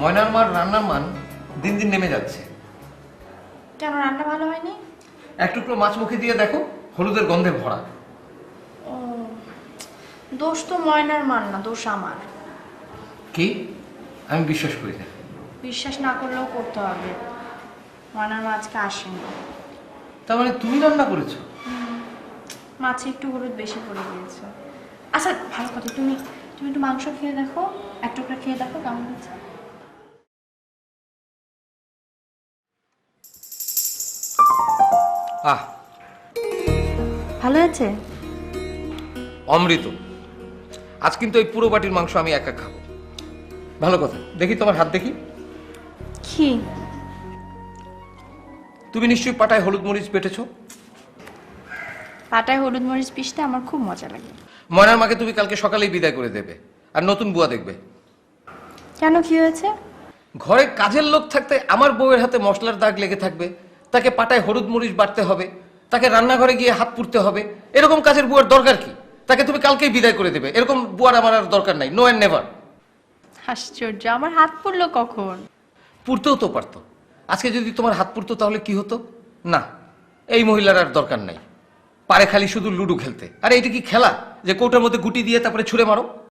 ময়নার মার রান্নার মান দিন দিন নেমে যাচ্ছে। কেন রান্না ভালো হয়নি? এক টুকরো মাছ মুখে দিয়ে দেখো হলুদের গন্ধে ভরা। ও দোষ তো ময়নার মান না দোষ আমার। কি? আমি বিশ্বাস করি না। বিশ্বাস না করলেও করতে হবে। ময়নার মা আজকে আসেনি। তার মানে তুমি রান্না করেছ? মাছে একটু হলুদ বেশি পড়ে গিয়েছে। আচ্ছা ভালো কথা তুমি তুমি একটু মাংস খেয়ে দেখো এক টুকরা খেয়ে দেখো কেমন হয়েছে। আহ। ভালো হয়েছে অমৃত আজ কিন্তু এই পুরো বাটির মাংস আমি একা খাব। ভালো কথা দেখি তোমার হাত দেখি। কি? তুমি নিশ্চয়ই পাটায় হলুদ মরিচ পেটেছো? পাটায় হলুদ মরিচ পিষতে আমার খুব মজা লাগে। ময়নার মাকে তুমি কালকে সকালেই বিদায় করে দেবে আর নতুন বুয়া দেখবে। কেন কি হয়েছে? ঘরে কাজের লোক থাকতে আমার বউয়ের হাতে মশলার দাগ লেগে থাকবে তাকে পাটায় হলুদ মরিচ বাড়তে হবে তাকে রান্নাঘরে গিয়ে হাত পুড়তে হবে এরকম কাজের বুয়ার দরকার কি? তাকে তুমি কালকেই বিদায় করে দেবে এরকম বুয়ার আমার আর দরকার নাই নো অ্যান্ড নেভার আশ্চর্য আমার হাত পুড়লো কখন? পুড়তেও তো পারতো। আজকে যদি তোমার হাত পুড়তো তাহলে কি হতো? না এই মহিলার আর দরকার নাই। পারে খালি শুধু লুডো খেলতে। আরে এটা কি খেলা? যে কৌটার মধ্যে গুটি দিয়ে তারপরে ছুঁড়ে মারো?